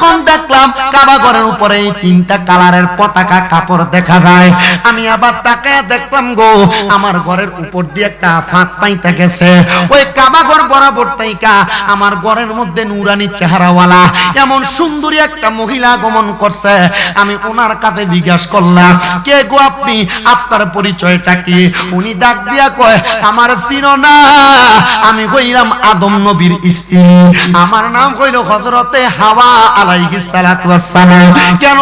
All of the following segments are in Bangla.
যখন দেখলাম কাবা ঘরের উপরে এই তিনটা কালারের পতাকা কাপড় দেখা যায়। আমি আবার দেখলাম গো, আমার ঘরের উপর দিয়ে একটা ফাঁক পাইতে গেছে। ওই কাবা ঘর বরাবর তাইকা আমার ঘরের মধ্যে নুরানি চেহারাওয়ালা, এমন সুন্দরী একটা মহিলা আগমন করছে। আমি ওনার কাছে জিজ্ঞাসা করলাম, কে গো আপনি? আপনার পরিচয়টা কি? উনি ডাক দিয়া কয়, আমার চিনো না আমি কইলাম আদম নবীর স্ত্রী। আমার নাম কইল হযরতে হাওয়া আলাইহিস ওয়াসসালাম কেন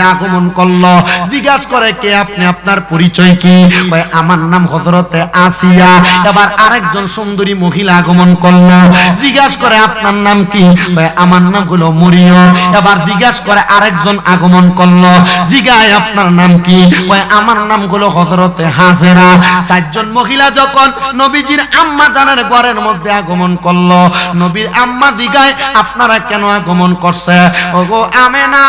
আগমন করল। আপনার নাম কি? আমার নাম হলো মরিয়ম। এবার জিজ্ঞাসা করে, আরেকজন আগমন করল। জিগায় আপনার নাম কি? কয়, আমার নাম হলো হযরতে হাজেরা। চারজন মহিলা যখন নবীজির আম্মা জানের ঘরের মধ্যে আগমন করল নবীর আম্মা দিগায় আপনারা কেন আগমন করছে? ওগো আমেনা।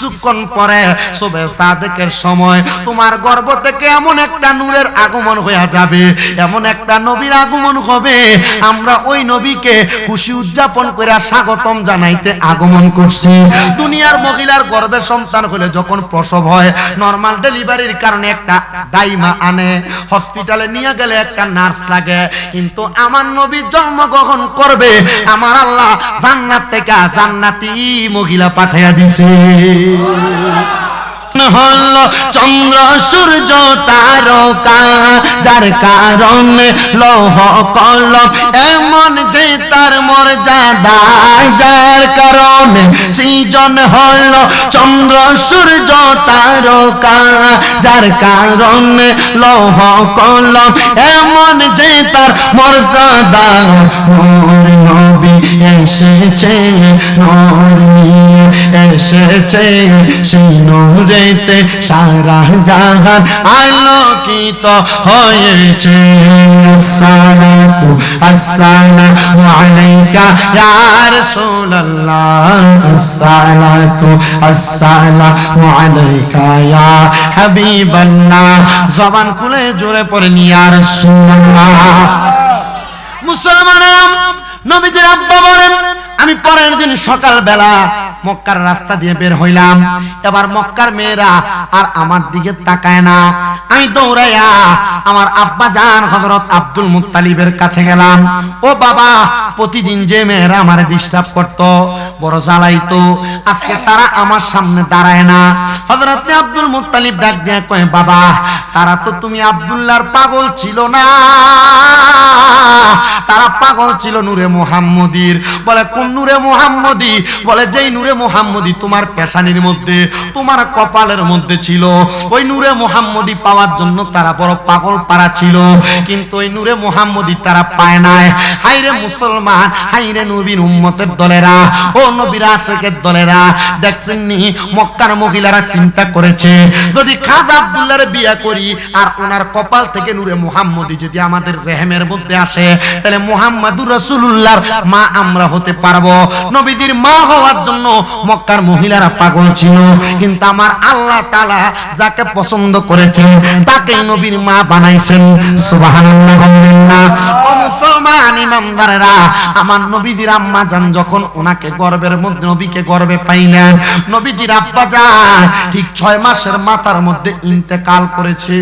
কিছুক্ষণ পরে সবে সাদেকের সময় তোমার গর্ভ থেকে এমন একটা নূরের আগমন হয়ে যাবে, এমন একটা নবীর আগমন হবে। আমরা ওই নবীকে খুশি উদযাপন করে স্বাগতম জানাইতে আগমন করছি। দুনিয়ার মহিলার গর্ভে সন্তান হলে যখন প্রসব হয় নর্মাল ডেলিভারির কারণে একটা দাইমা আনে হসপিটালে নিয়ে গেলে একটা নার্স লাগে। কিন্তু আমার নবী জন্মগ্রহণ করবে, আমার আল্লাহ জান্নাত থেকে জান্নাতি মহিলা পাঠাইয়া দিছে। হল চন্দ্র, সূর্য, তারকা, যার কারণে লৌহ কলম এমন যে তার মর্যাদা, যার কারণে সৃজন হল চন্দ্র, সূর্য, তারকা, যার কারণে লৌহ কলম এমন যে তার মর্যাদা। নবী এসেছে, নূর এসেছে সেই সারা জাহান আলোকিত হয়েছে। আসসালাতু আসসালামু আলাইকা ইয়া রাসূলুল্লাহ। আসসালাতু আসসালামু আলাইকা ইয়া হাবিবাল্লাহ। জবান খুলে জোরে পড়ে ইয়া রাসূলুল্লাহ। মুসলমানেরা নবীজির আব্বা বলেন আমি পরের দিন সকাল বেলা মক্কার রাস্তা দিয়ে বের হইলাম। এবার মক্কার মেয়েরা আর আমার দিকে তাকায় না। আমি দৌড়াইয়া আমার আব্বা জান হযরত আব্দুল মুত্তালিবের কাছে গেলাম। ও বাবা, প্রতিদিন যে মেয়েরা আমারে ডিস্টার্ব করত, বড় জ্বালাইতো। আজকে তারা আমার সামনে দাঁড়ায় না। হযরত আব্দুল মুত্তালিব ডাক দিয়ে কয়, বাবা, তারা তো তুমি আব্দুল্লাহর পাগল ছিল না। তারা পাগল ছিল নূরে মুহাম্মদীর। বলে কোন নূরে মুহাম্মদী। বলে, যেই নূরে মুহাম্মদী তোমার পেশানির মধ্যে, তোমার কপালের মধ্যে ছিল, ওই নূরে মুহাম্মদী পাওয়ার জন্য তারা বড় পাগল পারা ছিল। কিন্তু ওই নূরে মুহাম্মদী তারা পায় নাই। হাইরে মুসলমান হাইরে নবীর উম্মতের দলেরা, ও নবীর আশেকের দলেরা দেখছেন নি মক্কার মহিলারা চিন্তা করেছে, যদি খাজা আব্দুল্লাহর বিয়া করি, আর ওনার কপাল থেকে নূরে মুহাম্মদী যদি আমাদের রেহেমের মধ্যে আসে, তাহলে মুহাম্মাদুর রাসূলুল্লাহর মা আমরা হতে পারব নবীদের মা হওয়ার জন্য মক্কার মহিলারা পাগল ছিল। কিন্তু আমার আল্লাহ তাআলা যাকে পছন্দ করেছেন তাকে নবীর মা বানাইছেন। নবীজির আম্মা জান যখন ওনাকে গর্বের মধ্যে, নবীকে গর্বে পাইলেন। নবীজির ঠিক ছয় মাসের মধ্যে ইন্তেকাল করেছে।